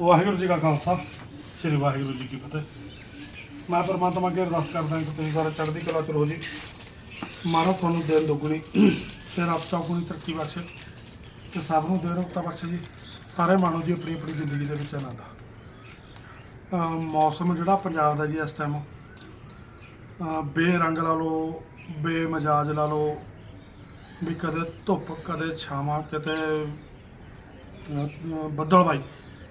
ਵਾਹਿਗੁਰੂ ਜੀ ਕਾ ਖਾਲਸਾ ਸ੍ਰੀ ਵਾਹਿਗੁਰੂ ਜੀ ਕੀ ਫਤਿਹ। ਮੈਂ ਪਰਮਾਤਮਾ ਅੱਗੇ ਅਰਦਾਸ ਕਰਦਾ ਕਿ ਤੁਸੀਂ ਸਾਰੇ ਚੜ੍ਹਦੀ ਕਲਾ ਚ ਰਹੋ ਜੀ। ਮਾਰੋ ਤੁਹਾਨੂੰ ਦਿਨ ਦੁੱਗਣੀ ਤੇ ਰੱਬ ਚੌਗੁਣੀ ਤਰੱਕੀ ਬਖਸ਼ੇ। ਤੇ ਸਭ ਨੂੰ ਦੇਣ ਰੋਕਤਾ ਬਖਸ਼ੇ ਜੀ। ਸਾਰੇ ਮਾਣੋ ਜੀ ਆਪਣੀ ਆਪਣੀ ਜ਼ਿੰਦਗੀ ਦੇ ਵਿੱਚ ਆਨੰਦ ਅਹ ਮੌਸਮ ਜਿਹੜਾ ਪੰਜਾਬ ਦਾ ਜੀ ਇਸ ਟਾਈਮ ਬੇਰੰਗ ਲਾ ਲਓ ਬੇਮਜਾਜ ਲਾ ਲਓ ਵੀ ਕਦੇ ਧੁੱਪ ਕਦੇ ਛਾਵਾਂ ਕਿਤੇ ਬੱਦਲ ਅਹ,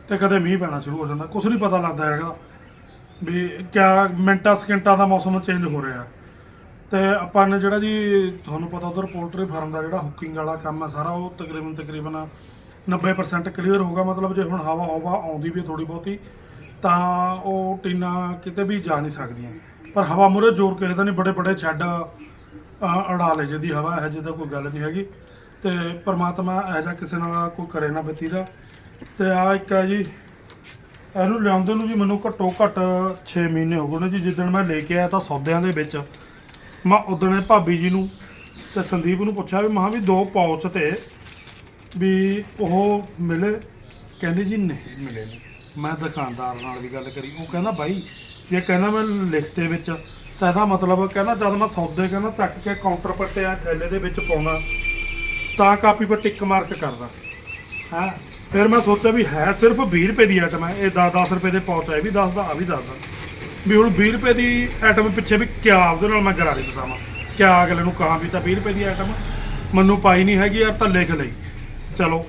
ਤੇ ਕਦੇ ਮੀਂਹ ਪੈਣਾ ਸ਼ੁਰੂ ਹੋ ਜਾਂਦਾ। ਕੁਝ ਨਹੀਂ ਪਤਾ ਲੱਗਦਾ ਹੈਗਾ ਵੀ ਕਿਆ ਮਿੰਟਾਂ ਸਕਿੰਟਾਂ ਦਾ ਮੌਸਮ ਚੇਂਜ ਹੋ ਰਿਹਾ। ਤੇ ਆਪਾਂ ਨੇ ਜਿਹੜਾ ਜੀ ਤੁਹਾਨੂੰ ਪਤਾ ਉਧਰ ਪੋਲਟਰੀ ਫਾਰਮ ਦਾ ਜਿਹੜਾ ਹੁਕਿੰਗ ਵਾਲਾ ਕੰਮ ਹੈ ਸਾਰਾ ਉਹ ਤਕਰੀਬਨ ਤਕਰੀਬਨ 90% ਕਲੀਅਰ ਹੋਊਗਾ। ਮਤਲਬ ਜੇ ਹੁਣ ਹਵਾ ਹਵਾ ਆਉਂਦੀ ਵੀ ਥੋੜੀ ਬਹੁਤੀ ਤਾਂ ਉਹ ਟੀਨਾਂ ਕਿਤੇ ਵੀ ਜਾ ਨਹੀਂ ਸਕਦੀਆਂ। ਪਰ ਹਵਾ ਮੁਰੇ ਜ਼ੋਰ ਕਿਸੇ ਦਾ ਨਹੀਂ ਬੜੇ ਬੜੇ ਛੱਡ ਅਹ, ਅੜਾ ਲੈ ਜਿਹਦੀ ਹਵਾ ਹੈ ਜਿਹਦਾ ਕੋਈ ਗੱਲ ਨਹੀਂ ਹੈਗੀ। ਤੇ ਪਰਮਾਤਮਾ ਇਹੋ ਜਿਹਾ ਕਿਸੇ ਨਾਲ ਕੋਈ ਕਰੇ ਨਾ ਬਤੀ ਦਾ ਤੇ ਆ ਇੱਕ ਹੈ ਜੀ। ਇਹਨੂੰ ਲਿਆਉਂਦੇ ਨੂੰ ਜੀ ਮੈਨੂੰ ਘੱਟੋ ਘੱਟ 6 ਮਹੀਨੇ ਹੋ ਗਏ ਨੇ ਜੀ। ਜਿੱਦਣ ਮੈਂ ਲੈ ਕੇ ਆਇਆ ਤਾਂ ਸੌਦਿਆਂ ਦੇ ਵਿੱਚ। ਮੈਂ ਉਦਣੇ ਭਾਬੀ ਜੀ ਨੂੰ ਤੇ ਸੰਦੀਪ ਨੂੰ ਪੁੱਛਿਆ ਵੀ ਮਹਾਂ ਵੀ ਦੋ ਪਾਉਚ ਤੇ ਵੀ ਉਹ ਮਿਲੇ? ਕਹਿੰਦੇ ਜੀ ਨਹੀਂ। ਮਿਲੇ ਮੈਂ ਦੁਕਾਨਦਾਰ ਨਾਲ ਵੀ ਗੱਲ ਕਰੀ। ਉਹ ਕਹਿੰਦਾ ਬਾਈ ਜੇ ਕਹਿੰਦਾ ਮੈਂ ਲਿਖਤੇ ਵਿੱਚ ਤਾਂ ਇਹਦਾ ਮਤਲਬ ਕਹਿੰਦਾ ਜਦ ਮੈਂ ਸੌਦੇ ਕਹਿੰਦਾ ਚੱਕ ਕੇ ਕਾਊਂਟਰ ਤੇ ਆ ਥੈਲੇ ਦੇ ਵਿੱਚ ਪਾਉਣਾ ਤਾਂ ਕਾਪੀ ਪਰ ਟਿਕ ਮਾਰਕ ਕਰਦਾ। ਹਾਂ? ਫਿਰ ਮੈਂ ਸੋਚਿਆ ਵੀ ਹੈ ਸਿਰਫ 20 ਰੁਪਏ ਦੀ ਆਈਟਮ ਹੈ। ਇਹ 10 10 ਰੁਪਏ ਦੇ ਪਹੁੰਚ ਹੈ ਵੀ 10 ਦਾ ਆ ਵੀ 10 ਦਾ। ਵੀ ਹੁਣ 20 ਰੁਪਏ ਦੀ ਆਈਟਮ ਪਿੱਛੇ ਵੀ ਕਿਆ ਉਹਦੇ ਨਾਲ ਮੈਂ ਗਰਾਰੇ ਪਸਾਵਾਂ ਕਿਆ ਅਗਲੇ ਨੂੰ ਕਹਾਂ ਵੀ ਤਾਂ 20 ਰੁਪਏ ਦੀ ਆਈਟਮ ਮੈਨੂੰ ਪਾਈ ਨਹੀਂ ਹੈਗੀ ਯਾਰ ਤਾਂ ਲਿਖ ਲਈ। ਚਲੋ,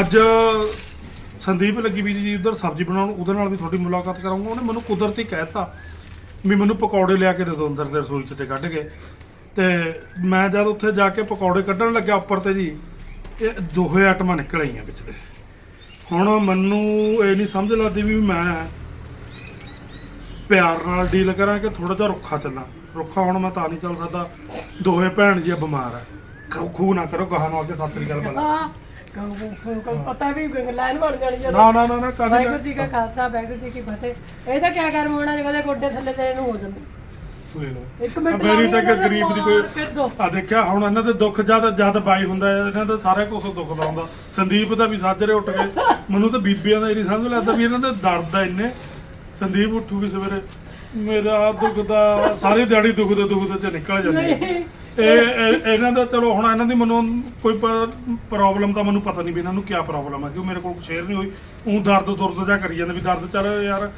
ਅੱਜ ਸੰਦੀਪ ਲੱਗੀ ਵੀ ਜੀ ਉਧਰ ਸਬਜ਼ੀ ਬਣਾਉਣ, ਉਹਦੇ ਨਾਲ ਵੀ ਤੁਹਾਡੀ ਮੁਲਾਕਾਤ ਕਰਾਂਗਾ। ਉਹਨੇ ਮੈਨੂੰ ਕੁਦਰਤੀ ਕਹਿਤਾ ਵੀ ਮੈਨੂੰ ਪਕੌੜੇ ਲਿਆ ਕੇ ਦੇ ਦਿਓ ਅੰਦਰ ਦੇ ਰਸੋਈ 'ਚ ਤੇ ਕੱਢ ਕੇ। ਤੇ ਮੈਂ ਜਦ ਉੱਥੇ ਜਾ ਕੇ ਪਕੌੜੇ ਕੱਢਣ ਲੱਗਿਆ ਉੱਪਰ ਤੇ ਜੀ, ਇਹ ਦੋਹੇ ਆਈਟਮਾਂ ਨਿਕਲ ਆਈਆਂ ਵਿੱਚ ਦੇ ਹੁਣ ਮੈਨੂੰ ਇਹ ਨਹੀਂ ਸਮਝ ਲੱਗਦੀ ਵੀ ਮੈਂ ਪਿਆਰ ਨਾਲ ਡੀਲ ਕਰਾਂ ਕਿ ਥੋੜਾ ਜਿਹਾ ਰੁੱਖਾ ਚੱਲਾਂ। ਰੁੱਖਾ ਹੁਣ ਮੈਂ ਤਾਂ ਨਹੀਂ ਚੱਲ ਸਕਦਾ। ਦੋਹੇ ਭੈਣ ਜੀ ਬਿਮਾਰ ਹੈ ਖੂ- ਨਾ ਕਰੋ ਕਹਾਂ ਨੂੰ ਅੱਗੇ ਸਤਿ ਸ੍ਰੀ ਅਕਾਲ ਬਣਾ ਹਾਂ ਪਤਾ ਵੀ ਲਾਈਨ ਬਣ ਜਾਣੀ ਨਾ ਨਾ ਨਾ ਨਾ ਕਾਹਦੀ ਵਾਹਿਗੁਰੂ ਜੀ ਕਾ ਖਾਲਸਾ ਵਾਹਿਗੁਰੂ ਜੀ ਕੀ ਫਤਿਹ। ਇਹਦਾ ਕੀ ਕਰਮ ਹੋਣਾ ਜਦੋਂ ਗੋਡੇ ਥੱਲੇ ਤੇ ਨੂੰ ਹੋ ਜਾਂਦਾ। ਲੈ ਲਓ ਇੱਕ ਮਿੰਟ ਮੇਰੀ ਤਾਂ ਲਾਉਣੀ ਗਰੀਬ ਦੀ ਕੋਈ-। ਆ ਦੇਖਿਆ ਹੁਣ ਇਹਨਾਂ ਦੇ ਦੁੱਖ ਜਦ ਜਦ ਬਾਈ ਹੁੰਦਾ ਹੈ ਇਹਨਾਂ ਦਾ ਸਾਰੇ ਕੁਝ ਦੁੱਖ ਦਾ ਹੁੰਦਾ ਸੰਦੀਪ ਦਾ ਵੀ ਸਾਜਰੇ ਉੱਠ ਗਏ ਮੈਨੂੰ ਤਾਂ ਬੀਬੀਆਂ ਦਾ ਇਹ ਨਹੀਂ ਸਮਝ ਲੱਗਦਾ ਵੀ ਇਹਨਾਂ ਦੇ ਦਰਦ ਆ ਇੰਨੇ। ਸੰਦੀਪ ਉੱਠੂਗੀ ਸਵੇਰੇ ਮੇਰਾ ਦੁੱਖ ਦਾ ਸਾਰੀ ਦਿਹਾੜੀ ਦੁੱਖ ਦੇ ਦੁੱਖ ਦੇ ਚ ਨਿਕਲ ਜਾਂਦੀ ਹੈ। ਇਹ ਇਹ- ਇਹਨਾਂ ਦਾ ਚਲੋ ਹੁਣ ਇਹਨਾਂ ਦੀ ਮੈਨੂੰ ਕੋਈ ਪ੍ਰੋਬਲਮ ਤਾਂ ਮੈਨੂੰ ਪਤਾ ਨਹੀਂ ਵੀ ਇਹਨਾਂ ਨੂੰ ਕੀ ਪ੍ਰੋਬਲਮ ਹੈ ਕਿਉਂ ਮੇਰੇ ਕੋਲ ਸ਼ੇਅਰ ਨਹੀਂ ਹੋਈ। ਉਹ ਦਰਦ ਦੁਰਦ ਜਾਂ ਕਰੀ ਜਾਂਦੇ ਵੀ ਦਰਦ ਚੱਲ ਯਾਰ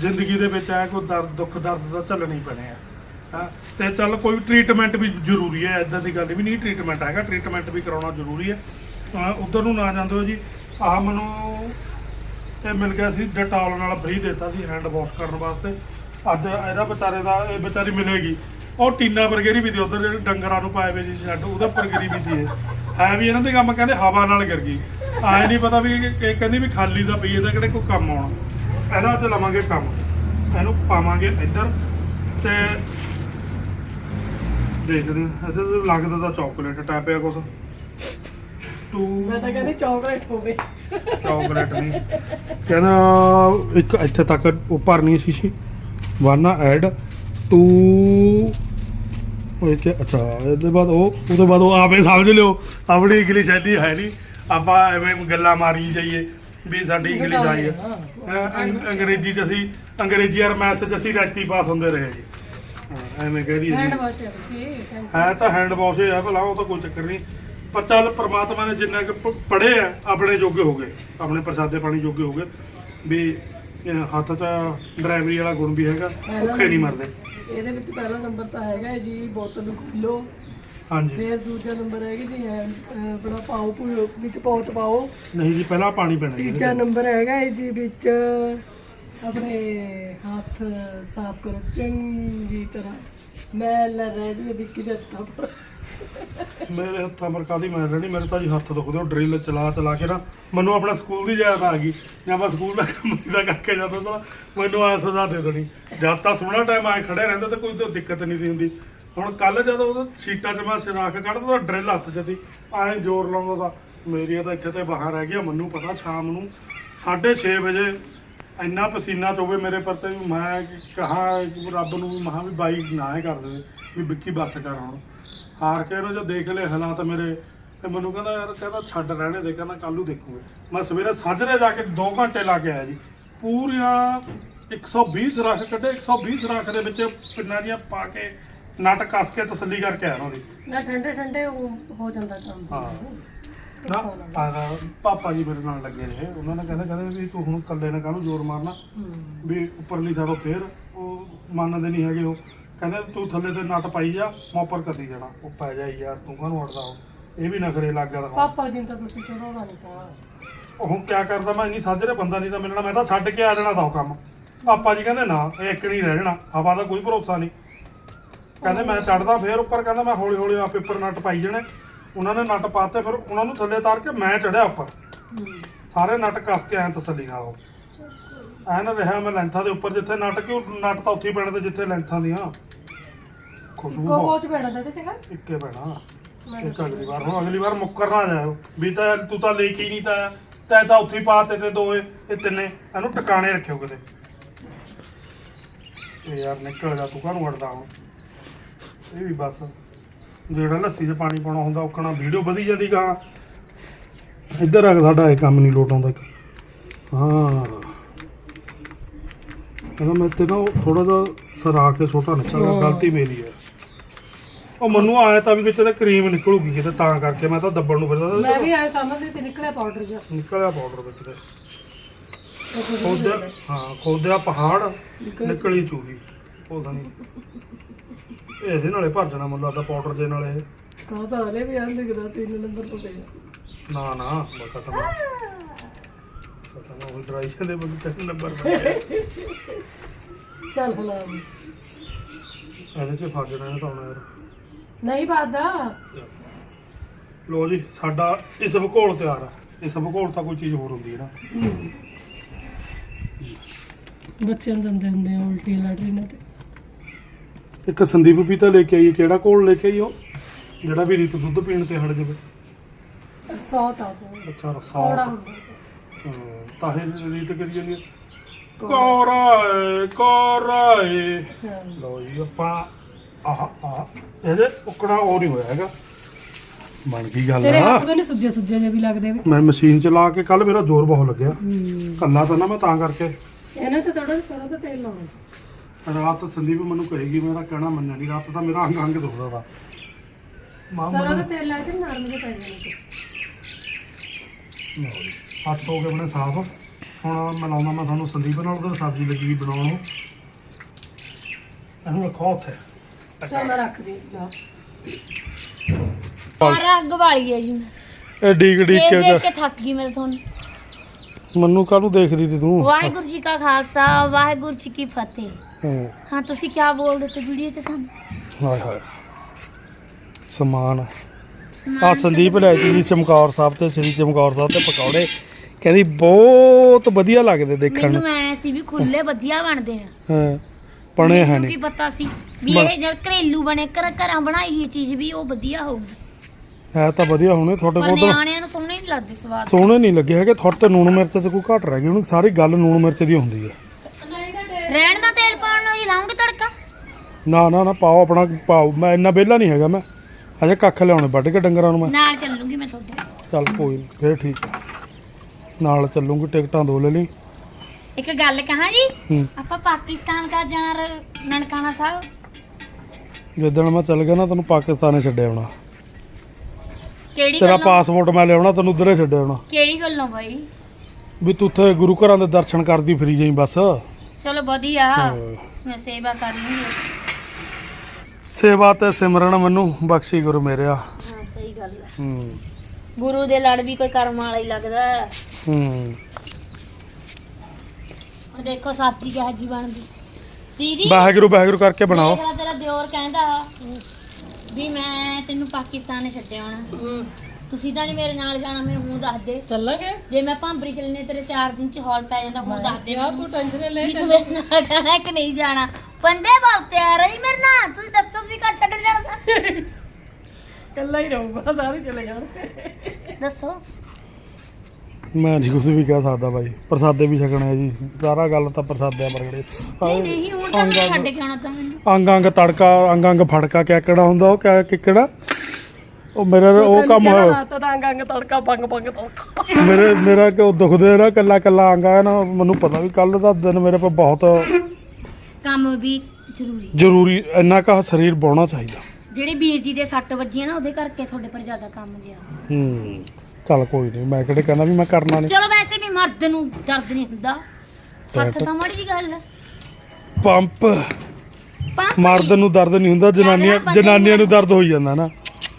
ਜ਼ਿੰਦਗੀ ਦੇ ਵਿੱਚ ਆ ਕੋਈ ਦਰਦ, ਦੁੱਖ, ਦਰਦ ਤਾਂ ਝੱਲਣੇ ਹੀ ਪੈਣੇ ਆ। ਹਾਂ, ਤੇ ਚੱਲ ਕੋਈ ਟ੍ਰੀਟਮੈਂਟ ਵੀ ਜ਼ਰੂਰੀ ਹੈ ਐਦਾਂ ਦੀ ਗੱਲ ਵੀ ਨਹੀਂ ਟ੍ਰੀਟਮੈਂਟ ਹੈਗਾ ਟ੍ਰੀਟਮੈਂਟ ਵੀ ਕਰਾਉਣਾ ਜ਼ਰੂਰੀ ਹੈ। ਉਧਰ ਨੂੰ ਨਾ ਜਾਂਦੇ ਹੋ ਜੀ, ਆਹ ਮੈਨੂੰ ਇਹ ਮਿਲ ਗਿਆ ਸੀ ਡਟਾਲ ਨਾਲ ਫ੍ਰੀ ਦਿੱਤਾ ਸੀ ਹੈਂਡ ਵਾਸ਼ ਕਰਨ ਵਾਸਤੇ। ਅੱਜ ਇਹਦਾ ਵਿਚਾਰੇ ਦਾ, ਇਹ ਵਿਚਾਰੀ ਮਿਲੇਗੀ। ਉਹ ਟੀਨਾ ਵਰਗੇਰੀ ਵੀ ਦੀ ਉਧਰ ਜਿਹੜੇ ਡੰਗਰਾਂ ਨੂੰ ਪਾਏ ਵੇ ਜੀ ਸ਼ੈੱਡ ਉਹਦੇ ਉੱਪਰ ਵੀ ਦੀ ਇਹ ਹੈ ਵੀ ਇਹਨਾਂ ਦੇ ਕੰਮ ਕਹਿੰਦੇ ਹਵਾ ਨਾਲ ਗਿਰ ਗਈ। ਆਏ ਨਹੀਂ ਪਤਾ ਵੀ ਇਹ ਕਹਿੰਦੀ ਵੀ ਖਾਲੀ ਦਾ ਪਈ ਇਹਦਾ ਕਿਹੜੇ ਕੋਈ ਕੰਮ ਆਉਣਾ। ਇਹਦਾ ਤੇ ਲਵਾਂਗੇ ਕੰਮ। ਇਹਨੂੰ ਪਾਵਾਂਗੇ ਇੱਧਰ ਤੇ ਦੇਖਦੇ ਹਾਂ। ਇਹਦੇ ਤੇ ਲੱਗਦਾ ਤਾਂ ਚਾਕਲੇਟ ਟਾਈਪ ਆ ਕੁਛ। ਟੂ ਮੈਂ ਤਾਂ ਕਹਿੰਦੀ ਚਾਕਲੇਟ ਹੋਵੇ। ਚਾਕਲੇਟ ਨਹੀਂ। ਕਹਿੰਦਾ ਇੱਕ ਇੱਥੇ ਤੱਕ ਉਹ ਭਰਨੀ ਸ਼ੀਸ਼ੀ ਵਾਨਾ ਐਡ ਟੂ ਉਹ ਕਿ ਅੱਛਾ ਇਹਦੇ ਬਾਅਦ ਉਹ ਉਹਦੇ ਬਾਅਦ ਉਹ ਆਪੇ ਸਮਝ ਲਿਓ। ਆਪਣੀ ਇੰਗਲਿਸ਼ ਐਡੀ ਹੈ ਨਹੀਂ। ਆਪਾਂ ਐਵੇਂ ਗੱਲਾਂ ਮਾਰੀ ਜਾਈਏ। ਵੀ ਸਾਡੀ ਇੰਗਲਿਸ਼ ਆਈ ਹੈ। ਅੰਗ- ਅੰਗਰੇਜ਼ੀ ਚ ਅਸੀਂ ਅੰਗਰੇਜ਼ੀ ਔਰ ਮੈਥ ਚ ਅਸੀਂ ਰੈਟੀ ਪਾਸ ਹੁੰਦੇ ਰਹੇ ਜੀ। ਹਾਂ, ਐਵੇਂ ਕਹਿ ਦਈਏ ਹੈਂਡ ਜੀ। ਵਾਸ਼ ਹੈ ਹੈ ਤਾਂ ਹੈਂਡ ਵਾਸ਼ ਹੀ ਆ ਭਲਾ ਉਹ ਤਾਂ ਕੋਈ ਚੱਕਰ ਨਹੀਂ। ਪਰ ਚੱਲ ਪ੍ਰਮਾਤਮਾ ਨੇ ਜਿੰਨਾ ਕੁ ਪੜੇ ਆ ਆਪਣੇ ਜੋਗੇ ਹੋ ਗਏ। ਆਪਣੇ ਪ੍ਰਸਾਦੇ ਪਾਣੀ ਜੋਗੇ ਹੋ ਗਏ। ਵੀ ਹੱਥ 'ਚ ਡਰਾਈਵਰੀ ਵਾਲਾ ਗੁਣ ਵੀ ਹੈਗਾ ਭੁੱਖੇ ਨਹੀਂ ਮਰਦੇ। ਇਹਦੇ ਵਿੱਚ ਪਹਿਲਾ ਨੰਬਰ ਤਾਂ ਹੈਗਾ ਹੈ ਜੀ ਬੋਤਲ ਨੂੰ ਖੋਲੋ ਹਾਂਜੀ। ਫਿਰ ਦੂਜਾ ਨੰਬਰ ਹੈਗਾ ਜੀ ਹੈ ਆਪਣਾ ਪਾਓ ਪੂਓ ਵਿੱਚ ਪੌਚ ਪਾਓ ਨਹੀਂ ਜੀ ਪਹਿਲਾਂ ਪਾਣੀ ਪੈਣਾ ਜੀ ਤੀਜਾ ਨੰਬਰ ਹੈਗਾ ਹੈ ਜੀ ਵਿੱਚ ਆਪਣੇ ਹੱਥ ਸਾਫ਼ ਕਰੋ ਚੰਗੀ ਤਰ੍ਹਾਂ। ਮੈਲ ਨਾ ਰਹਿ ਜੀ ਵਿੱਕੀ ਦੇ ਹੱਥਾਂ ਪਰ। ਮੇਰੇ ਹੱਥਾਂ ਪਰ ਕਾਦੀ ਮੈਂ ਰਹਿਣੀ ਮੇਰੇ ਤਾਂ ਜੀ ਹੱਥ ਦੁਖਦੇ ਉਹ ਡਰਿਲ ਚਲਾ ਚਲਾ ਕੇ ਨਾ ਮੈਨੂੰ ਆਪਣਾ ਸਕੂਲ ਦੀ ਯਾਦ ਆ ਗਈ। ਜਾਂ ਮੈਂ ਸਕੂਲ ਦਾ ਕੰਮ ਦਾ ਕਰਕੇ ਜਾਂਦਾ ਤਾਂ ਮੈਨੂੰ ਆ ਸਜ਼ਾ ਦੇ ਦੇਣੀ। ਜਦ ਤਾਂ ਸੋਹਣਾ ਟਾਈਮ ਆਏ ਖੜੇ ਰਹਿੰਦੇ ਤਾਂ ਕੋਈ ਤਾਂ ਦਿੱਕਤ ਨਹੀਂ ਸੀ ਹੁੰਦੀ। ਹੁਣ ਕੱਲ ਜਦੋਂ ਉਹ ਸੀਟਾਂ 'ਚ ਮੈਂ ਸਿਰਾਖ ਕੱਢਦਾ ਤਾਂ ਡਰਿਲ ਹੱਥ 'ਚ ਸੀ, ਐਂ ਜ਼ੋਰ ਲਾਉਂਦਾ ਤਾਂ। ਮੇਰੀ ਤਾਂ ਇੱਥੇ ਤੇ ਬਾਹਰ ਰਹਿ ਗਿਆ, ਮੈਨੂੰ ਪਤਾ ਸ਼ਾਮ ਨੂੰ 6:30 ਵਜੇ ਇੰਨਾ ਪਸੀਨਾ ਚੋਵੇ ਮੇਰੇ ਪਰ ਤੇ ਵੀ ਮੈਂ ਕਹਾ ਰੱਬ ਨੂੰ ਵੀ ਮਹਾ ਵੀ ਬਾਈ ਨਾ ਹੀ ਕਰ ਦੇਵੇ ਵੀ ਵਿੱਕੀ ਬੱਸ ਕਰ ਹੁਣ। ਹਾਰ ਕੇ ਇਹਨੂੰ ਜਦ ਦੇਖ ਲਏ ਹਾਲਾਤ ਮੇਰੇ, ਤੇ ਮੈਨੂੰ ਕਹਿੰਦਾ ਯਾਰ ਕਹਿੰਦਾ ਛੱਡ ਰਹਿਣੇ ਦੇ, ਕਹਿੰਦਾ ਕੱਲ ਨੂੰ ਦੇਖੂਗੇ। ਮੈਂ ਸਵੇਰੇ ਸਾਜਰੇ ਜਾ ਕੇ 2 ਘੰਟੇ ਲਾ ਕੇ ਆਇਆ ਜੀ। ਪੂਰੀਆਂ 120 ਸਰਾਖ ਕੱਢੇ 120 ਸਰਾਖ ਦੇ ਵਿੱਚ ਪਿੰਨਾਂ ਦੀਆਂ ਪਾ ਕੇ ਨਟ ਕੱਸ ਕੇ ਤਸੱਲੀ ਕਰਕੇ ਆਇਆ ਉਹਨਾਂ ਦੀ ਨਾ ਠੰਡੇ ਠੰਡੇ ਉਹ ਹੋ ਜਾਂਦਾ ਕੰਮ। ਹਾਂ। ਨਾ ਆ ਪਾਪਾ ਜੀ ਮੇਰੇ ਨਾਲ ਲੱਗੇ ਰਹੇ। ਉਹਨਾਂ ਨੇ ਕਹਿੰਦੇ ਕਹਿੰਦੇ ਵੀ ਤੂੰ ਹੁਣ ਇਕੱਲੇ ਨੇ ਕਾਹਨੂੰ ਜ਼ੋਰ ਮਾਰਨਾ? ਵੀ ਉੱਪਰਲੀ ਸਾਰੋ ਫੇਰ ਉਹ ਮੰਨਦੇ ਨਹੀਂ ਹੈਗੇ ਉਹ। ਕਹਿੰਦੇ ਤੂੰ ਥੱਲੇ ਤੇ ਨਟ ਪਾਈ ਜਾ ਮੈਂ ਉੱਪਰ ਕੱਸੀ ਜਾਣਾ। ਉਹ ਪੈ ਜਾ ਯਾਰ ਤੂੰ ਕਾਹਨੂੰ ਅੜਦਾ ਹੋ ਇਹ ਵੀ ਨਖਰੇ ਲੱਗ ਗਿਆ ਤਾਂ ਪਾਪਾ ਜੀ ਨੂੰ ਤਾਂ ਤੁਸੀਂ ਚੜਾਉਣਾ ਨਹੀਂ ਤਾਂ। ਉਹ ਹੁਣ ਕਿਆ ਕਰਦਾ ਮੈਂ ਇੰਨੀ ਸਾਜਰੇ ਬੰਦਾ ਨਹੀਂ ਤਾਂ ਮਿਲਣਾ। ਮੈਂ ਤਾਂ ਛੱਡ ਕੇ ਆ ਜਾਣਾ ਤਾਂ ਉਹ ਕੰਮ। ਪਾਪਾ ਜੀ ਕਹਿੰਦੇ ਨਾ ਇਹ ਇੱਕ ਨਹੀਂ ਰਹਿ ਜਾਣਾ। ਹਵਾ ਦਾ ਕੋਈ ਭਰੋਸਾ ਨਹੀਂ। ਕਹਿੰਦੇ ਮੈਂ ਚੜਦਾ ਫੇਰ ਉੱਪਰ ਕਹਿੰਦਾ ਮੈਂ ਹੌਲੀ ਹੌਲੀ ਆਪੇ ਉੱਪਰ ਨਟ ਪਾਈ ਜਾਣੇ। ਉਹਨਾਂ ਨੇ ਨਟ ਪਾਤੇ ਫਿਰ ਉਹਨਾਂ ਨੂੰ ਥੱਲੇ ਤਾਰ ਕੇ ਮੈਂ ਚੜਿਆ ਉੱਪਰ। ਹੂੰ ਸਾਰੇ ਨਟ ਕੱਸ ਕੇ ਆਇਆ ਤਸੱਲੀ ਨਾਲ ਉਹ ਐਨ ਰਿਹਾ ਮੈਂ ਲੈਂਥਾਂ ਦੇ ਉੱਪਰ ਜਿੱਥੇ ਨਟ ਕਿਉਂ ਨਟ ਤਾਂ ਉੱਥੇ ਹੀ ਪੈਣੇ ਤੇ ਜਿੱਥੇ ਲੈਂਥਾਂ ਦੀਆਂ। ਖੁਸ਼ਬੂ ਕੋ ਬਹੁਤ ਕੋਚ ਪੈਣਾ ਤੇ ਚਗਾ ਇੱਕੇ ਪੈਣਾ। ਇੱਕ ਅਗਲੀ ਵਾਰ। ਹੁਣ ਅਗਲੀ ਵਾਰ ਮੁੱਕਰ ਨਾ ਜਾਇਓ। ਵੀ ਤਾਂ ਤੂੰ ਤਾਂ ਲੈ ਕੇ ਹੀ ਨਹੀਂ ਤਾਂ ਤੈ ਤਾਂ ਉੱਥੇ ਹੀ ਪਾਤੇ ਤੇ ਦੋਏ ਇਹ ਤਿੰਨੇ। ਇਹਨੂੰ ਟਿਕਾਣੇ ਰੱਖਿਓ ਕਿਤੇ ਇਹ ਯਾਰ ਨਿਕਲ ਜਾ ਤੂੰ ਕਾਹਨੂੰ ਅੜਦਾ ਹੁਣ? ਇਹ ਵੀ ਬਸ। ਜਿਹੜਾ ਲੱਸੀ 'ਚ ਪਾਣੀ ਪਾਉਣਾ ਹੁੰਦਾ ਔਕਣਾ ਵੀਡੀਓ ਵਧੀ ਜਾਂਦੀ ਗਾ। ਇੱਧਰ ਆ ਕੇ ਸਾਡਾ ਇਹ ਕੰਮ ਨਹੀਂ ਲੋਟ ਆਉਂਦਾ ਇੱਕ। ਹਾਂ। ਕਹਿੰਦਾ ਮੈਂ ਤੇ ਨਾ ਥੋੜਾ ਜਿਹਾ ਸਰਾ ਕੇ ਛੋਟਾ ਨਿਕਲ ਗਿਆ ਹਾਂ। ਗਲਤੀ ਮੇਰੀ ਹੈ ਉਹ ਮੈਨੂੰ ਆਇਆ ਤਾਂ ਵੀ ਵਿੱਚ ਤੇ ਕਰੀਮ ਨਿਕਲੂਗੀ ਕਿਤੇ ਤਾਂ ਕਰਕੇ ਮੈਂ ਤਾਂ ਦੱਬਣ ਨੂੰ ਫਿਰਦਾ। ਮੈਂ। ਵੀ ਆਇਆ ਸਮਝਦੀ ਤੇ ਨਿਕਲਿਆ ਪਾਊਡਰ ਜਿਹਾ। ਨਿਕਲਿਆ ਪਾਊਡਰ ਵਿੱਚ ਤੇ। ਖੋਦਿਆ ਹਾਂ ਖੋਦਿਆ ਪਹਾੜ ਨਿਕਲੀ ਚੂਹੀ। ਉਹਦਾ ਨਹੀਂ ਇਹਦੇ ਨਾਲੇ ਭਰ ਜਾਣਾ ਮੈਨੂੰ ਲੱਗਦਾ ਪਾਊਡਰ ਦੇ ਨਾਲੇ। ਇਹ। ਕਾ ਸਾਲੇ ਵੀ ਆਂ ਲਿਖਦਾ ਤਿੰਨ ਨੰਬਰ ਤੋਂ ਪਿਆ ਨਾ ਨਾ ਮੈਂ ਖਤਮ ਨਾ ਉਹ ਡਰਾਈ ਜਾਂਦੇ ਮੈਨੂੰ ਤਿੰਨ ਨੰਬਰ ਦਾ ਚੱਲ ਹਲਾ ਵੀ। ਇਹਦੇ ਚ ਫਸ ਜਾਣਾ ਇਹ ਤਾਂ ਯਾਰ। ਨਹੀਂ ਬਾਦਾ ਲੋ ਜੀ ਸਾਡਾ ਇਸ ਭੂਗੋਲ ਤਿਆਰ ਆ। ਇਸ ਭੂਗੋਲ ਤਾਂ ਕੋਈ ਚੀਜ਼ ਹੋਰ ਹੁੰਦੀ ਹੈ ਨਾ। ਬੱਚਿਆਂ ਨੂੰ ਦਿੰਦੇ ਹੁੰਦੇ ਆ ਉਲਟੀ ਲੈਟਰੀਨਾਂ ਤੇ। ਇੱਕ ਸੰਦੀਪ ਵੀ ਤਾਂ ਲੈ ਕੇ ਆਈ ਹੈ। ਕਿਹੜਾ ਘੋਲ ਲੈ ਕੇ ਆਈ ਉਹ? ਜਿਹੜਾ ਵੀ ਰੀਤ ਦੁੱਧ ਪੀਣ ਤੇ ਹਟ ਜਾਵੇ। ਸੌ ਤਾਂ ਤੋਂ ਅੱਛਾ ਰਸਾ ਕੌੜਾ ਹੁੰਦਾ। ਹਾਂ, ਤਾਂ ਹੀ ਰੀਤ ਕਰੀ ਜਾਂਦੀ ਹੈ। ਕੋਰਾ ਏ ਕੋਰਾ ਏ ਹਾਂ। ਲੋ ਜੀ ਆਪਾਂ ਆਹ ਆਹ ਇਹਦੇ ਉਕੜਾ ਉਹ ਨਹੀਂ ਹੋਇਆ ਹੈਗਾ। ਬਣ ਗਈ ਗੱਲ। ਤੇਰੇ ਆ ਹੱਥ ਵੀ ਨਹੀਂ ਸੁੱਜੇ ਸੁੱਜੇ ਜਿਹੇ ਵੀ ਲੱਗਦੇ ਵੀ ਮੈਂ ਮਸ਼ੀਨ ਚਲਾ ਕੇ ਕੱਲ ਮੇਰਾ ਜ਼ੋਰ ਬਹੁਤ ਲੱਗਿਆ। ਹੂੰ। ਕੱਲਾ ਤਾਂ ਨਾ ਮੈਂ ਤਾਂ ਕਰਕੇ। ਇਹਨਾਂ ਤੇ ਥੋੜਾ ਸਰੋਂ ਦਾ ਤੇਲ ਲਾਉਣਾ। ਰਾਤ ਸੰਦੀਪ ਮੈਨੂੰ ਕਹੇਗੀ ਮੇਰਾ ਕਹਿਣਾ ਮੰਨਿਆ ਨਹੀਂ ਰਾਤ ਤਾਂ ਮੇਰਾ ਅੰਗ ਅੰਗ ਦੁਖਦਾ ਤਾ ਮਾਂ ਸਰੋਂ ਦਾ ਤੇਲ ਲਾ ਕੇ ਨਰਮ ਜਿਹੇ ਪੈ ਜਾਣੇ ਤੇ ਲਓ ਜੀ, ਹੱਥ ਹੋ ਗਏ ਆਪਣੇ ਸਾਫ਼। ਹੁਣ ਮੈਂ ਲਾਉਂਦਾ ਮੈਂ ਤੁਹਾਨੂੰ ਸੰਦੀਪ ਨਾਲ ਉਹਦਾ ਸਬਜ਼ੀ ਲੱਗੀ ਵੀ ਬਣਾਉਣ ਨੂੰ। ਇਹਨੂੰ ਰੱਖੋ ਉੱਥੇ। ਚੱਲ ਮੈਂ ਰੱਖ ਦੇ ਜਾ। ਸਾਰਾ ਅੱਗ ਵਾਲੀ ਹੈ ਜੀ ਮੈਂ। ਇਹ ਡੀਕ ਡੀਕ ਦੇਖ ਕੇ ਦੇਖ ਕੇ ਥੱਕ ਗਈ ਮੈਂ ਤੁਹਾਨੂੰ। ਮੈਨੂੰ ਕਾਹਨੂੰ ਦੇਖਦੀ ਤੀ ਤੂੰ? ਵਾਹਿਗੁਰੂ ਜੀ ਕਾ ਖਾਲਸਾ ਵਾਹਿਗੁਰੂ ਜੀ ਕੀ ਫਤਿਹ। ਹਾਂ, ਹਾਂ ਤੁਸੀਂ ਕੀ ਬੋਲ ਦਿੱਤੇ ਵੀਡੀਓ 'ਚ ਸਾਨੂੰ? ਹਾਏ ਹਾਏ। ਸਮਾਨ। ਆ ਸੰਦੀਪ ਲੈ ਜੀ ਚਮਕੌਰ ਸਾਹਿਬ ਤੇ ਸ੍ਰੀ ਚਮਕੌਰ ਸਾਹਿਬ ਤੇ ਪਕੌੜੇ। ਕਹਿੰਦੀ ਬਹੁਤ ਵਧੀਆ ਲੱਗਦੇ ਦੇਖਣ ਮੈਨੂੰ ਨੂੰ ਐ ਸੀ ਵੀ ਖੁੱਲੇ ਵਧੀਆ ਬਣਦੇ ਆ। ਹਾਂ ਪਣੇ ਹੈ ਮੈਨੂੰ ਕੀ ਨਹੀਂ ਪਤਾ ਸੀ ਵੀ ਬਣ- ਇਹ ਜਦ ਘਰੇਲੂ ਬਣੇ ਘਰ ਘਰਾਂ ਬਣਾਈ ਹੋਈ ਚੀਜ਼ ਵੀ ਉਹ ਵਧੀਆ ਹੋਊਗੀ। ਹੈ ਤਾਂ ਵਧੀਆ ਹੋਣੇ ਤੁਹਾਡੇ ਪਰ ਕੋਲ ਤਾਂ ਨਿਆਣਿਆਂ ਨੂੰ ਸੋਹਣੇ ਨਹੀਂ ਲੱਗਦੇ ਸਵਾਦ। ਸੋਹਣੇ ਨਹੀਂ ਲੱਗੇ ਹੈਗੇ। ਤੁਹਾਡੇ ਤੇ ਨੂਣ ਮਿਰਚ ਤੇ ਕੋਈ ਘੱਟ ਰਹਿ ਗਈ ਹੁਣ ਸਾਰੀ ਗੱਲ ਨੂਣ ਮਿਰਚ ਦੀ ਹੁੰਦੀ ਹੈ। ਰਹਿਣ ਦਾ ਲਾਉਂਗੇ ਤੜਕਾ? ਨਾ ਨਾ ਨਾ ਪਾਓ ਆਪਣਾ ਪਾਓ। ਮੈਂ ਇੰਨਾ ਵਿਹਲਾ ਨਹੀਂ ਹੈਗਾ ਮੈਂ। ਅਜੇ ਕੱਖ ਲਿਆਉਣੇ ਵੱਢ ਕੇ ਡੰਗਰਾਂ ਨੂੰ ਮੈਂ। ਨਾਲ ਚੱਲੂਗੀ ਮੈਂ ਤੁਹਾਡੇ ਚੱਲ ਕੋਈ ਨਹੀਂ ਫੇਰ ਠੀਕ ਆ। ਨਾਲ ਚੱਲੂਗੀ ਟਿਕਟਾਂ ਦੋ ਲੈ ਲਈ। ਇੱਕ ਗੱਲ ਕਹਾਂ ਜੀ? ਹੂੰ। ਆਪਾਂ ਪਾਕਿਸਤਾਨ ਕਾ ਜਾਣਾ ਰ- ਨਨਕਾਣਾ ਸਾਹਿਬ? ਜਿੱਦਣ ਮੈਂ ਚੱਲ ਗਿਆ ਨਾ ਤੈਨੂੰ ਪਾਕਿਸਤਾਨੇ ਛੱਡਿਆ ਆਉਣਾ ਕਿਹੜੀ ਤੇਰਾ ਗੱਲੋਂ? ਪਾਸਪੋਰਟ ਮੈਂ ਲਿਆਉਣਾ ਤੈਨੂੰ ਉਧਰੇ ਛੱਡਿਆ ਆਉਣਾ ਕਿਹੜੀ ਗੱਲੋਂ ਬਾਈ? ਵੀ ਤੂੰ ਉੱਥੇ ਗੁਰੂ ਘਰਾਂ ਦੇ ਦਰਸ਼ਨ ਕਰਦੀ ਫਿਰੀ ਜਾਈ ਬਸ। ਚਲੋ ਵਧੀਆ। ਹਾਂ। ਮੈਂ ਸੇਵਾ ਕਰ ਲੂੰਗੀ। ਸੇਵਾ ਤੇ ਸਿਮਰਨ ਮੈਨੂੰ ਬਖਸ਼ੀ ਗੁਰੂ ਮੇਰਿਆ ਹਾਂ ਸਹੀ ਗੱਲ ਹੈ ਹੂੰ। ਗੁਰੂ ਦੇ ਲੜ ਵੀ ਕੋਈ ਕਰਮ ਵਾਲਾ ਹੀ ਲੱਗਦਾ। ਹੈ। ਹੂੰ ਹੁਣ ਦੇਖੋ ਸਬਜ਼ੀ ਕਿਹੋ ਜੀ ਬਣਦੀ। ਦੀਦੀ ਵਾਹਿਗੁਰੂ ਵਾਹਿਗੁਰੂ ਕਰਕੇ ਬਣਾਓ। ਮੇਰਾ ਤੇਰਾ ਦਿਓਰ ਕਹਿੰਦਾ ਵੀ ਮੈਂ ਤੈਨੂੰ ਪਾਕਿਸਤਾਨ ਛੱਡਿਆ ਆਉਣਾ ਹੂੰ। ਤੁਸੀਂ ਤਾਂ ਨਹੀਂ ਮੇਰੇ ਨਾਲ ਜਾਣਾ ਮੈਨੂੰ ਹੁਣ ਦੱਸ ਦੇ। ਚੱਲਾਂਗੇ। ਜੇ ਮੈਂ ਭਾਂਬਰੀ ਚੱਲਨੇ ਤੇਰੇ 4 ਦਿਨ ਚ ਹੌਲ ਪੈ ਜਾਂਦਾ ਹੁਣ ਦੱਸ ਦੇ ਯਾ ਤੂੰ ਟੈਨਸ਼ਨ ਲੈ ਵੀ ਤੂੰ ਮੇਰੇ ਨਾਲ ਜਾਣਾ ਕਿ ਨਹੀਂ ਜਾਣਾ? ਬੰਦੇ ਬਹੁਤ ਤਿਆਰ ਰਹੀ ਮੇਰੇ ਨਾਲ। ਤੁਸੀਂ ਦੱਸੋ ਤੁਸੀਂ ਕਾ ਛੱਡ ਜਾਣਾ? ਕੱਲਾ ਹੀ ਰਹੂਗਾ ਸਾਰੇ ਚਲੇ ਜਾਣ। ਦੱਸੋ। ਮੈਂ ਨਹੀਂ ਕੁਝ ਵੀ ਕਹਿ ਸਕਦਾ ਬਾਈ। ਪ੍ਰਸਾਦੇ ਵੀ ਛਕਣੇ ਆ ਜੀ। ਸਾਰਾ ਗੱਲ ਤਾਂ ਪ੍ਰਸਾਦਿਆਂ ਵਰਗੜੇ। ਨਹੀਂ ਨਹੀਂ ਹੁਣ ਤਾਂ ਮੈਂ ਛੱਡ ਕੇ ਆਉਣਾ ਤਾਂ ਮੈਨੂੰ। ਅੰਗ ਅੰਗ ਤੜਕਾ ਅੰਗ ਅੰਗ ਫੜਕਾ ਕਿਆ ਕਿਹੜਾ ਹੁੰਦਾ ਉਹ ਕਿਆ ਕਿਹੜਾ? ਉਹ ਮੇਰਾ ਉਹ ਕੰਮ ਹੋਇਆ। ਹੱਥ ਦਾ ਅੰਗ ਅੰਗ ਤੜਕਾ ਪੰਗ ਪੰਗ ਤੜਕਾ। ਮੇਰੇ ਮੇਰਾ ਕਿ ਦੁਖਦੇ ਨਾ ਕੱਲਾ ਕੱਲਾ ਆਂਗਾ ਹੈ ਨਾ ਮੈਨੂੰ ਪਤਾ ਵੀ ਕੱਲ ਦਾ ਦਿਨ ਮੇਰੇ ਕੋਲ ਬਹੁਤ ਕੰਮ ਵੀ ਜ਼ਰੂਰੀ। ਜ਼ਰੂਰੀ ਇੰਨਾ ਕਾ ਸਰੀਰ ਬਾਉਣਾ ਚਾਹੀਦਾ। ਜਿਹੜੇ ਵੀਰ ਜੀ ਦੇ ਸੱਟ ਵੱਜੀਆਂ ਨਾ ਉਹਦੇ ਕਰਕੇ ਤੁਹਾਡੇ ਪਰ ਜ਼ਿਆਦਾ ਕੰਮ ਜਿਆ ਹੂੰ ਚੱਲ ਕੋਈ ਨਹੀਂ ਮੈਂ ਕਿਹੜੇ ਕਹਿੰਦਾ ਵੀ ਮੈਂ ਕਰਨਾ ਨਹੀਂ ਚਲੋ ਵੈਸੇ ਵੀ ਮਰਦ ਨੂੰ ਦਰਦ ਨਹੀਂ ਹੁੰਦਾ। ਹੱਥ ਤਾਂ ਮਾੜੀ ਜੀ ਗੱਲ ਹੈ ਪੰਪ ਪੰਪ ਮਰਦ ਨੂੰ ਦਰਦ ਨਹੀਂ ਹੁੰਦਾ ਜਨਾਨੀਆਂ ਜਨਾਨੀਆਂ ਨੂੰ ਦਰਦ ਹੋਈ ਜਾਂਦਾ ਨਾ।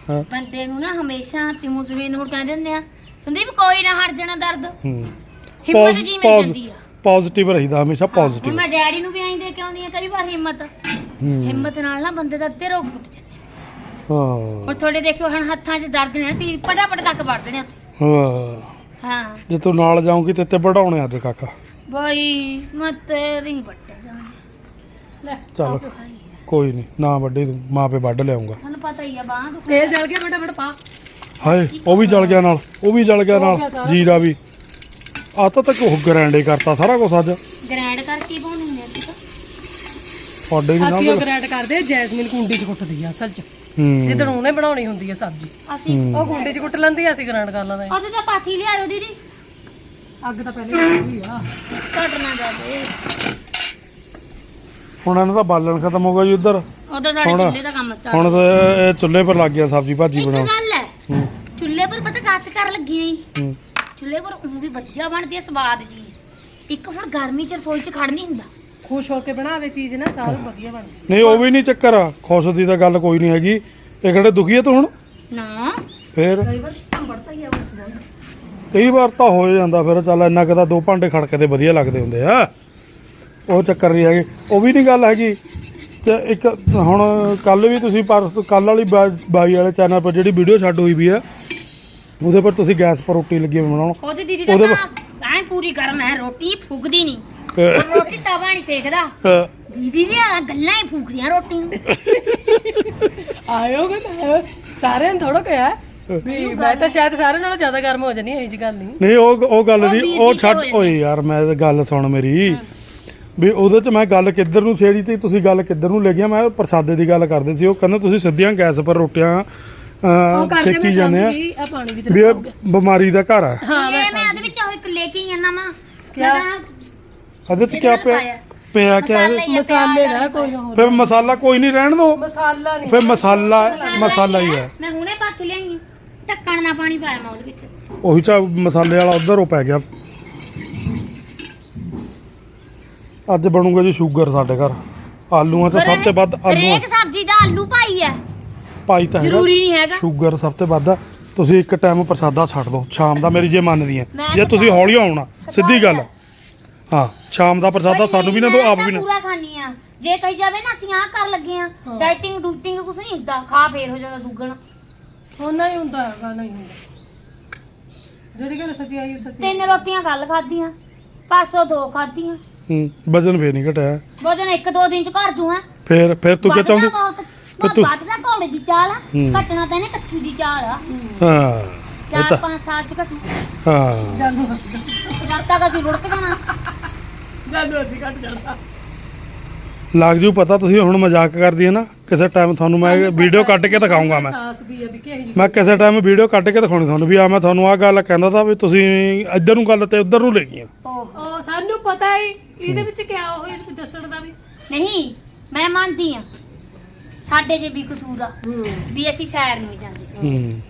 ਹਾਂ। ਬੰਦੇ ਨੂੰ ਨਾ ਹਮੇਸ਼ਾ ਤਿਮੂ ਜ਼ਮੀਨ ਹੋਰ ਕਹਿੰਦੇ ਹੁੰਦੇ ਆ ਸੰਦੀਪ ਕੋਈ ਨਾ ਹਟ ਜਾਣਾ ਦਰਦ। ਹੂੰ। ਹਿੰਮਤ ਜੀ ਮਿਲ ਜਾਂਦੀ ਆ। ਪੋਜ਼ਿਟਿਵ ਰਹੀਦਾ ਹਮੇਸ਼ਾ ਹੁਣ ਪੋਜ਼ਿਟਿਵ ਮੈਂ ਡੈਡੀ ਨੂੰ ਵੀ ਐਂ ਦੇ ਕੇ ਆਉਂਦੀ ਆ ਕਈ ਵਾਰ ਹਿੰਮਤ। ਹਿੰਮਤ ਨਾਲ ਨਾ ਬੰਦੇ ਦਾ ਅੱਧੇ ਰੋਗ ਟੁੱਟ ਜਾਂਦੇ ਹਾਂ। ਹੁਣ ਤੁਹਾਡੇ ਦੇਖਿਓ ਹੁਣ ਹੱਥਾਂ 'ਚ ਦਰਦ ਨੇ ਤੀ ਪਟਾਪਟ ਤੱਕ ਵੜਦੇ ਨੇ ਉੱਥੇ ਹਾਂ। ਹਾਂ। ਜੇ ਤੂੰ ਨਾਲ ਜਾਊਂਗੀ ਤੇ ਤੇ ਵਢਾਉਣੇ ਅੱਜ ਕਾਕਾ ਬਈ ਮਤ ਨਹੀਂ ਵੱਟੇ ਜਾਣੇ ਲੈ ਚੱਲ। ਖਾਈ। ਕੋਈ ਨਹੀਂ ਨਾ ਵੱਢੇ ਤੂੰ ਮਾਂ ਪੇ ਵੱਢ ਲਿਆਉਂਗਾ। ਤੁਹਾਨੂੰ ਪਤਾ ਹੀ ਆ ਬਾਹਾਂ ਦੁਖ ਤੇਲ ਜਲ ਗਿਆ ਫਟਾਫਟ ਪਾ। ਹਾਏ ਉਹ ਵੀ ਜਲ ਗਿਆ ਨਾਲ ਉਹ ਵੀ ਜਲ ਗਿਆ ਹੋ ਨਾਲ। ਜੀਰਾ ਵੀ। ਆ ਤਾਂ ਤੱਕ ਉਹ ਗਰੈਂਡੇ ਕਰਤਾ ਸਾਰਾ ਕੁਝ ਅੱਜ। ਗ੍ਰੈਂਡ ਕਰਕੇ ਪਾਉਣੀ ਨੇ ਅਸੀਂ ਤਾਂ। ਤੁਹਾਡੇ ਵੀ ਅਸੀਂ ਉਹ ਨਾ ਗ੍ਰੈਂਡ ਕਰਦੇ ਆ, ਜੈਸਮੀਨ ਕੁੰਡੀ 'ਚ ਕੁੱਟਦੀ ਆ ਅਸਲ 'ਚ। ਹੂੰ। ਜਿੱਦਣ ਉਹਨੇ ਬਣਾਉਣੀ ਹੁੰਦੀ ਆ ਸਬਜ਼ੀ। ਅਸੀਂ ਹੂੰ। ਉਹ ਕੁੰਡੀ 'ਚ ਕੁੱਟ ਲੈਂਦੀ ਆ ਅਸੀਂ ਗ੍ਰੈਂਡ ਕਰ ਲੈਂਦੇ ਆ। ਉਹਦੇ ਤਾਂ ਪਾਥੀ ਲਿਆਇਓ ਦੀਦੀ। ਅੱਗ ਤਾਂ ਪਹਿਲੇ ਲੱਗੀ ਆ। ਘਟ ਨਾ ਜਾਵੇ ਹੁਣ ਇਹਨਾਂ ਦਾ ਬਾਲਣ ਖਤਮ ਹੋ ਗਿਆ ਜੀ ਉਧਰ। ਉਧਰ ਸਾਡੇ ਹੁਣ- ਚੁੱਲ੍ਹੇ ਦਾ ਕੰਮ ਸਟਾਰਟ ਹੁਣ ਤਾਂ ਇਹ ਚੁੱਲ੍ਹੇ ਪਰ ਲੱਗ ਗਿਆ ਸਬਜ਼ੀ ਭਾਜੀ ਇੱਕ ਬਣਾਉਣ। ਗੱਲ ਹੈ ਹੂੰ। ਚੁੱਲ੍ਹੇ ਪਰ ਪਤਾ ਕੱਤ ਕਰ ਲੱਗੀ ਆਂ ਹੂੰ। ਚੁੱਲ੍ਹੇ ਪਰ ਉਹ ਵੀ ਵਧੀਆ ਬਣਦੀ ਹੈ ਸਵਾਦ ਜੀ। ਇੱਕ ਹੁਣ ਗਰਮੀ ਚ ਰਸੋਈ ਚ ਖੜ ਨਹੀਂ ਹੁੰਦਾ। ਖੁਸ਼ ਹੋ ਕੇ ਬਣਾਵੇ ਚੀਜ਼ ਨਾ ਸਾਰੀ ਵਧੀਆ ਬਣਦੀ ਨਹੀਂ ਉਹ ਵੀ ਨਹੀਂ ਚੱਕਰ ਆ। ਖੁਸ਼ ਦੀ ਤਾਂ ਗੱਲ ਕੋਈ ਨਹੀਂ ਹੈਗੀ। ਇਹ ਕਿਹੜੇ ਦੁਖੀ ਹੈ ਤੂੰ ਹੁਣ? ਨਾ। ਫੇਰ? ਕਈ ਵਾਰ ਭੰਬੜਤਾ ਹੀ ਆ ਬਸ ਕਈ ਵਾਰ ਤਾਂ ਹੋ ਜਾਂਦਾ ਫਿਰ ਚੱਲ ਇੰਨਾ ਕੁ ਤਾਂ ਦੋ ਭਾਂਡੇ ਖੜਕਦੇ ਵਧੀਆ ਲੱਗਦੇ ਹੁੰਦੇ ਆ। ਉਹ ਚੱਕਰ ਨਹੀਂ ਹੈਗੇ। ਉਹ ਵੀ ਨਹੀਂ ਗੱਲ ਹੈਗੀ। ਤੇ ਇੱਕ ਹੁਣ ਕੱਲ ਵੀ ਤੁਸੀਂ ਪਰਸ ਕੱਲ ਵਾਲੀ ਬਾਈ ਵਾਲੇ ਚੈਨਲ ਪਰ ਜਿਹੜੀ ਵੀਡੀਓ ਛੱਡ ਹੋਈ ਵੀ ਆ ਉਹਦੇ ਪਰ ਤੁਸੀਂ ਗੈਸ ਪਰ ਰੋਟੀ ਲੱਗੀ ਬਣਾਉਣ। ਉਹਦੀ ਦੀਦੀ ਦਾ ਤਾਂ ਐਨ ਪੂਰੀ ਗਰਮ ਹੈ ਰੋਟੀ ਫੁੱਕਦੀ ਨਹੀਂ। ਰੋਟੀ ਤਵਾ ਨਹੀਂ ਸੇਕਦਾ। ਦੀਦੀ ਦੀਆਂ ਗੱਲਾਂ ਹੀ ਫੂਕਦੀਆਂ ਰੋਟੀ ਨੂੰ। ਆਇਓ ਕਿ ਨਾ ਸਾਰਿਆਂ ਨੇ ਥੋੜਾ ਕਿਹਾ ਵੀ ਮੈਂ ਤਾਂ ਸ਼ਾਇਦ ਸਾਰਿਆਂ ਨਾਲੋਂ ਜ਼ਿਆਦਾ ਗਰਮ ਹੋ ਜਾਣੀ ਇਹ ਜੀ ਗੱਲ ਨਹੀਂ। ਨਹੀਂ ਉਹ ਉਹ ਗੱਲ ਨਹੀਂ ਉਹ ਛੱਡ ਤੇ ਓਏ ਯਾਰ ਮੈਂ ਤਾਂ ਗੱਲ ਸੁਣ ਮੇਰੀ। ਵੀ ਉਹਦੇ ਚ ਮੈਂ ਗੱਲ ਕਿੱਧਰ ਨੂੰ ਛੇੜੀ ਤੇ ਤੁਸੀਂ ਗੱਲ ਕਿੱਧਰ ਨੂੰ ਲੈ ਗਿਆ ਮੈਂ ਪ੍ਰਸਾਦੇ ਦੀ ਗੱਲ ਕਰਦੇ ਸੀ। ਉਹ ਕਹਿੰਦਾ ਤੁਸੀਂ ਸਿੱਧੀਆਂ ਗੈਸ ਪਰ ਰੋਟੀਆਂ ਉਹ ਅਹ, ਕਰਦੇ ਸੇਕੀ ਮੈਂ ਜਾਂਦੇ ਆ। ਸਮਝੀ ਆ ਪਾਣੀ ਵੀ ਵੀ ਤੇ ਇਹ ਬਿਮਾਰੀ ਦਾ ਘਰ ਆ। ਹਾਂ ਇਹ ਮੈਂ ਮੈਂ ਉਹਦੇ ਵਿੱਚ ਉਹ ਇੱਕ ਲੈ ਕੇ ਆਈ ਨਾ ਮਾਂ। ਕਿਆ? ਇਹਦੇ ਚ ਕਿਆ ਪਿਆ? ਪਿਆ ਕਿਆ ਮਸਾਲਾ ਇਹਦੇ? ਨਾ ਕੋਈ ਹੋਰ ਫਿਰ ਮਸਾਲਾ ਕੋਈ ਨਹੀਂ ਰਹਿਣ ਦੋ। ਮਸਾਲਾ ਨਹੀਂ। ਫਿਰ ਮਸਾਲਾ ਮਸਾਲਾ ਹੀ ਹੈ ਮੈਂ ਹੁਣੇ ਲਿਆਈ। ਢੱਕਣ ਪਾਣੀ ਪਾਇਆ ਮੈਂ ਉਹਦੇ ਵਿੱਚ। ਉਹੀ ਚਾ ਮਸਾਲੇ ਵਾਲਾ ਉਧਰ ਉਹ ਪੈ ਗਿਆ। ਅੱਜ ਬਣੂਗਾ ਜੀ ਸ਼ੂਗਰ ਸਾਡੇ ਘਰ। ਆਲੂਆਂ ਚ ਸਭ ਤੋਂ ਵੱਧ ਆਲੂਆਂ ਹਰੇਕ ਸਬਜ਼ੀ ਦਾ ਆਲੂ ਪਾਈ ਹੈ। ਪਾਈ ਤਾਂ ਹੈਗਾ। ਜ਼ਰੂਰੀ ਨਹੀਂ ਹੈਗਾ। ਸ਼ੂਗਰ ਸਭ ਤੋਂ ਵੱਧ ਆ। ਤੁਸੀਂ ਇੱਕ ਟਾਈਮ ਪ੍ਰਸਾਦਾ ਛੱਡ ਦਿਓ। ਸ਼ਾਮ ਦਾ ਮੇਰੀ ਜੇ ਮੰਨਦੀ ਹੈ। ਮੈਂ ਜੇ ਤੁਸੀਂ ਤਾਂ- ਹੌਲੀ ਆਉਣਾ ਸਿੱਧੀ ਗੱਲ ਹਾਂ ਸ਼ਾਮ ਦਾ ਪ੍ਰਸਾਦਾ ਸਾਨੂੰ ਵੀ ਨਾ ਦਿਓ ਆਪ ਵੀ ਨਾ। ਪੂਰਾ ਖਾਣੀ ਆ ਜੇ ਕਹੀ ਜਾਵੇ ਨਾ ਅਸੀਂ ਆਹ ਕਰ ਲੱਗੇ ਆ। ਡਾਈਟਿੰਗ ਡੂਟਿੰਗ ਕੁਛ ਨਹੀਂ ਹੁੰਦਾ। ਖਾ ਫੇਰ ਹੋ ਜਾਂਦਾ ਦੁੱਗਣ। ਹੋਣਾ ਹੀ ਹੁੰਦਾ ਹੈਗਾ ਨਹੀਂ ਹੁੰਦਾ। ਜਿਹੜੀ ਗੱਲ ਸੱਚੀ ਆਈ ਸੱਚੀ। ਤਿੰਨ ਰੋਟੀਆਂ ਕੱਲ ਖਾਧੀਆਂ। ਪਰਸੋਂ ਦੋ ਖਾਧੀਆਂ। ਵਜਨ ਫੇਰ ਨਹੀਂ ਘਟਿਆ। ਬੋਦਨ ਇੱਕ ਦੋ ਦਿਨ ਚ ਘਰ ਜੂ ਹੈ। ਫੇਰ ਫੇਰ ਤੂੰ ਕੀ ਚਾਹੁੰਦੀ? ਫਿਰ ਤੂੰ- ਵੱਧਦਾ ਘੋੜੇ ਦੀ ਚਾਲ ਆ। ਘਟਣਾ ਤਾਂ ਇਹਨੇ ਕੱਚੂ ਦੀ ਚਾਲ ਆ। ਹਾਂ ਚਾਰ ਪੰਜ ਸਾਲ ਚ ਘਟੂ ਹਾਂ। ਜਾਨੂੰ ਜਦ ਤੱਕ ਅਸੀਂ ਰੁੜਕ ਜਾਣਾ। ਜਾਨੂੰ ਅਸੀਂ ਘਟ ਜਾਂਦਾ ਲੱਗ ਜੂ ਪਤਾ ਤੁਸੀਂ ਹੁਣ ਮਜ਼ਾਕ ਕਰਦੀ ਹੈ ਨਾ ਕਿਸੇ ਟਾਈਮ ਤੁਹਾਨੂੰ ਮੈਂ ਵੀਡੀਓ ਕੱਢ ਕੇ ਦਿਖਾਉਂਗਾ ਮੈਂ। ਮੈਂ ਕਿਸੇ ਟਾਈਮ ਵੀਡੀਓ ਕੱਢ ਕੇ ਦਿਖਾਉਣੀ ਤੁਹਾਨੂੰ ਵੀ ਆ ਮੈਂ ਤੁਹਾਨੂੰ ਆ ਗੱਲ ਕਹਿੰਦਾ ਤਾਂ ਵੀ ਤੁਸੀਂ ਇੱਧਰ ਨੂੰ ਗੱਲ ਤੇ ਉੱਧਰ ਨੂੰ ਲੈ ਗਈਆਂ। ਉਹ ਸਾਨੂੰ ਪਤਾ ਹੈ ਇਹਦੇ ਵਿੱਚ ਕਿਆ ਹੋਇਆ ਵਿੱਚ ਦੱਸਣ ਦਾ ਵੀ? ਨਹੀਂ ਮੈਂ ਮੰਨਦੀ ਆ ਸਾਡੇ 'ਚ ਵੀ ਕਸੂਰ ਆ ਹੂੰ। ਵੀ ਅਸੀਂ ਸੈਰ ਨਹੀਂ ਜਾਂਦੇ। ਹੂੰ।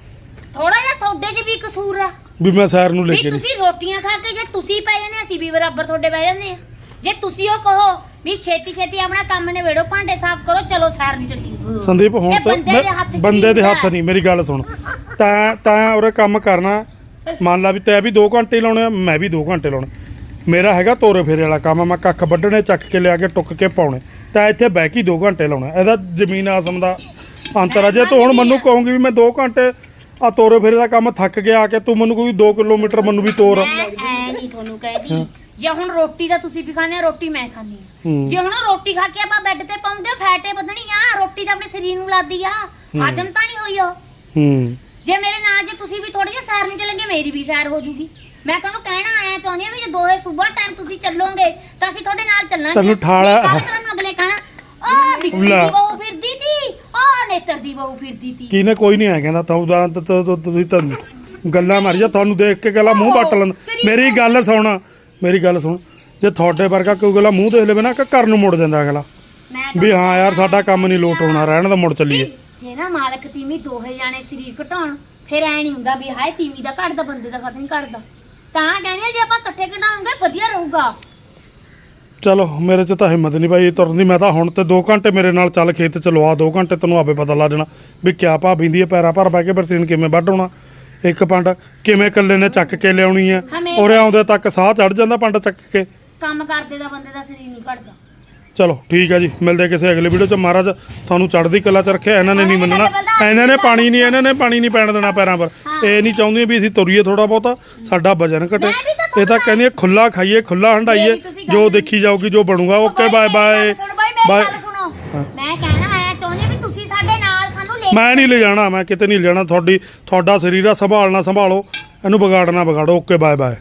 ਥੋੜਾ ਜਿਹਾ ਤੁਹਾਡੇ 'ਚ ਵੀ ਕਸੂਰ ਆ। ਵੀ ਮੈਂ ਸੈਰ ਨੂੰ ਲੈ ਵੀ ਕੇ ਨਹੀਂ। ਤੁਸੀਂ ਰੋਟੀਆਂ ਖਾ ਕੇ ਜੇ ਤੁਸੀਂ ਪੈ ਜਾਂਦੇ ਅਸੀਂ ਵੀ ਬਰਾਬਰ ਤੁਹਾਡੇ ਬਹਿ ਜਾਂਦੇ ਆ। ਜੇ ਤੁਸੀਂ ਉਹ ਕਹੋ ਵੀ ਛੇਤੀ ਛੇਤੀ ਆਪਣਾ ਕੰਮ ਨਿਬੇੜੋ ਭਾਂਡੇ ਸਾਫ਼ ਕਰੋ ਚਲੋ ਸੈਰ ਨੂੰ ਚੱਲੀਏ। ਸੰਦੀਪ ਹੁਣ ਇਹ ਤਾਂ ਬੰਦੇ ਦੇ ਹੱਥ 'ਚ ਬੰਦੇ ਦੇ ਨਹੀਂ ਹੱਥ ਹੁੰਦਾ। ਨਹੀਂ ਮੇਰੀ ਗੱਲ ਸੁਣ। ਤਾਂ ਤਾਂ ਉਰੇ ਕੰਮ ਕਰਨਾ। ਮੰਨ ਲਾ ਵੀ ਤੈ ਵੀ 2 ਘੰਟੇ ਲਾਉਣੇ ਆ ਮੈਂ ਵੀ 2 ਘੰਟੇ ਲਾਉਣੇ। ਮੇਰਾ ਹੈਗਾ ਤੋਰੇ ਫੇਰੇ ਵਾਲਾ ਕੰਮ ਮੈਂ ਕੱਖ ਵੱਢਣੇ ਚੱਕ ਕੇ ਲਿਆ ਕੇ ਟੁੱਕ ਕੇ ਪਾਉਣੇ। ਤਾਂ ਇੱਥੇ ਬਹਿ ਕੇ 2 ਘੰਟੇ ਲਾਉਣਾ। ਇਹਦਾ ਜ਼ਮੀਨ ਆਸਮ ਦਾ ਅੰਤਰ ਆ। ਜੇ ਤੂੰ ਹੁਣ ਮੈਨੂੰ ਕਹੂੰਗੀ ਵੀ ਮੈਂ 2 ਘੰਟੇ ਆ ਤੋਰੇ ਫੇਰੇ ਦਾ ਕੰਮ ਥੱਕ ਗਿਆ ਆ ਕੇ ਤੂੰ ਮੈਨੂੰ ਕੋਈ 2 ਕਿਲੋਮੀਟਰ ਮੈਨੂੰ ਵੀ ਤੋਰ। ਮੈਂ ਐ ਨਹੀਂ ਤੁਹਾਨੂੰ ਕਹਿਦੀ। ਜੇ ਹੁਣ ਰੋਟੀ ਦਾ ਤੁਸੀਂ ਵੀ ਆ ਰੋਟੀ ਮੈਂ ਖਾਂਦੀ ਆ। ਜੇ ਹੁਣ ਰੋਟੀ ਖਾ ਕੇ ਆਪਾਂ ਬੈੱਡ ਤੇ ਪਾਉਂਦੇ ਆ, ਫੈਟੇ ਵਧਣੀ ਆ ਰੋਟੀ ਤਾਂ ਆਪਣੇ ਸਰੀਰ ਨੂੰ ਲਾਦੀ ਆ। ਹਜਮ ਤਾਂ ਨਹੀਂ ਹੋਈ ਉਹ। ਹੂੰ। ਜੇ ਮੇਰੇ ਨਾਲ ਜੇ ਤੁਸੀਂ ਵੀ ਥੋੜੀ ਜਿਹੀ ਸੈਰ ਨੂੰ ਚੱਲेंगे ਮੇਰੀ ਵੀ ਸੈਰ ਹੋ ਜੂਗੀ। ਮੈਂ ਤੁਹਾਨੂੰ ਕਹਿਣਾ ਆਇਆ ਚਾਹੁੰਦੀ ਆ ਵੀ ਜੇ ਦੋਏ ਸਵੇਰ ਟਾਈਮ ਤੁਸੀਂ ਚੱਲੋਗੇ ਤਾਂ ਅਸੀਂ ਤੁਹਾਡੇ ਨਾਲ ਚੱਲਾਂਗੇ। ਤੈਨੂੰ ਠਾਲਾ- ਤੁਹਾਨੂੰ ਅਗਲੇ ਕਹਿਣਾ? ਆ ਬਿੱਕੀ ਲੈ। ਉਹ ਫਿਰਦੀ ਤੀ ਉਹ ਨੇਤਰ ਦੀ ਬਹੂ ਫਿਰਦੀ ਤੀ। ਕਿਨੇ ਕੋਈ ਨਹੀਂ ਆਇਆ ਕਹਿੰਦਾ ਤੂੰ ਤਾਂ ਤ- ਤ- ਤ- ਤੁਸੀਂ ਤਾਂ ਗੱਲਾਂ ਮਾਰੀਆਂ ਤੁਹਾਨੂੰ ਦੇਖ ਕੇ ਗੱਲਾਂ ਮੂੰਹ ਵੱਟ ਲੈਂਦਾ। ਮੇਰੀ ਗੱਲ ਸੁਣ ਮੇਰੀ ਗੱਲ ਸੁਣ। ਜੇ ਤੁਹਾਡੇ ਵਰਗਾ ਕੋਈ ਗੱਲਾਂ ਮੂੰਹ ਦੇਖ ਲਵੇ ਨਾ ਕਿ ਘਰ ਨੂੰ ਮੁੜ ਜਾਂਦਾ ਅਗਲਾ। ਮੈਂ ਵੀ ਹਾਂ ਯਾਰ ਸਾਡਾ ਕੰਮ ਨਹੀਂ ਲੋਟ ਹੋਣਾ ਰਹਿਣ ਦਾ ਮੁੜ ਚੱਲੀਏ। ਜੇ ਨਾ ਮਾਲਕ ਤੀਵੀਂ ਦੋਹੇ ਜਾਣੇ ਸਰੀਰ ਘਟਾਉਣ ਫਿਰ ਐ ਨਹੀਂ ਹੁੰਦਾ ਵੀ ਹਾਏ ਤੀਵੀਂ ਦਾ ਘਟਦਾ ਬੰਦੇ ਦਾ ਖਤਮ ਕਰਦਾ। ਤਾਂ ਕਹਿੰਦੇ ਜੇ ਆਪਾਂ ਇਕੱਠੇ ਘਟਾਉਂਗੇ ਵਧੀਆ ਰਹੂਗਾ। ਚਲੋ ਮੇਰੇ 'ਚ ਤਾਂ ਹਿੰਮਤ ਨਹੀਂ ਭਾਈ ਤੁਰਨ ਦੀ। ਮੈਂ ਤਾਂ ਹੁਣ ਤੇ 2 ਘੰਟੇ ਮੇਰੇ ਨਾਲ ਚੱਲ ਖੇਤ ਚ ਲਵਾ 2 ਘੰਟੇ ਤੈਨੂੰ ਆਪੇ ਪਤਾ ਲੱਗ ਜਾਣਾ ਵੀ ਕਿਆ ਭਾਬੀ ਦੀ ਹੈ ਪੈਰਾਂ ਭਰ ਬਹਿ ਕੇ ਬਰਸੀਨ ਕਿਵੇਂ ਵੱਢ ਹੋਣਾ ਇੱਕ ਪੰਡ ਕਿਵੇਂ ਇਕੱਲੇ ਨੇ ਚੱਕ ਕੇ ਲਿਆਉਣੀ ਹੈ ਹਮੇਸ਼ਾ- ਉਰੇ ਆਉਂਦੇ ਤੱਕ ਸਾਹ ਚੜ ਜਾਂਦਾ ਪੰਡ ਚੱਕ ਕੇ। ਕੰਮ ਕਰਦੇ ਦਾ ਬੰਦੇ ਦਾ ਸਰੀਰ ਨਹੀਂ ਘਟਦਾ। ਚਲੋ ਠੀਕ ਹੈ ਜੀ ਮਿਲਦੇ ਕਿਸੇ ਅਗਲੇ ਵੀਡੀਓ 'ਚ। ਮਹਾਰਾਜ ਤੁਹਾਨੂੰ ਚੜ੍ਹਦੀ ਕਲਾ 'ਚ ਰੱਖਿਆ ਇਹਨਾਂ ਨੇ ਨਹੀਂ ਮੰਨਣਾ। ਇਹਨਾਂ ਨੇ ਪਾਣੀ ਨਹੀਂ ਇਹਨਾਂ ਨੇ ਪਾਣੀ ਨਹੀਂ ਪੈਣ ਦੇਣਾ ਪੈਰਾਂ ਪਰ। ਇਹ ਨਹੀਂ ਚਾਹੁੰਦੀਆਂ ਵੀ ਅਸੀਂ ਤੁਰੀਏ ਥੋੜਾ ਬਹੁਤਾ ਸਾਡਾ ਵਜਨ ਘਟੇ। ਇਹ ਤਾਂ ਕਹਿੰਦੀ ਖੁੱਲਾ ਖਾਈਏ ਖੁੱਲਾ ਹੰਡਾਈਏ ਜੋ ਦੇਖੀ ਜਾਊਗੀ ਜੋ ਬਣੂਗਾ ਓਕੇ ਬਾਏ ਬਾਏ ਬਾਏ। ਮੈਂ ਕਹਿਣਾ ਆਇਆ ਚਾਹੁੰਦੀ ਵੀ ਤੁਸੀਂ ਸਾਡੇ ਨਾਲ ਸਾਨੂੰ ਲੈ ਮੈਂ ਨਹੀਂ ਲੈ ਜਾਣਾ ਮੈਂ ਕਿਤੇ ਨਹੀਂ ਲੈ ਜਾਣਾ ਤੁਹਾਡੀ ਤੁਹਾਡਾ ਸਰੀਰ ਆ ਸੰਭਾਲਣਾ ਸੰਭਾਲੋ। ਇਹਨੂੰ ਵਿਗਾੜਨਾ ਵਿਗਾੜੋ। Okay bye bye.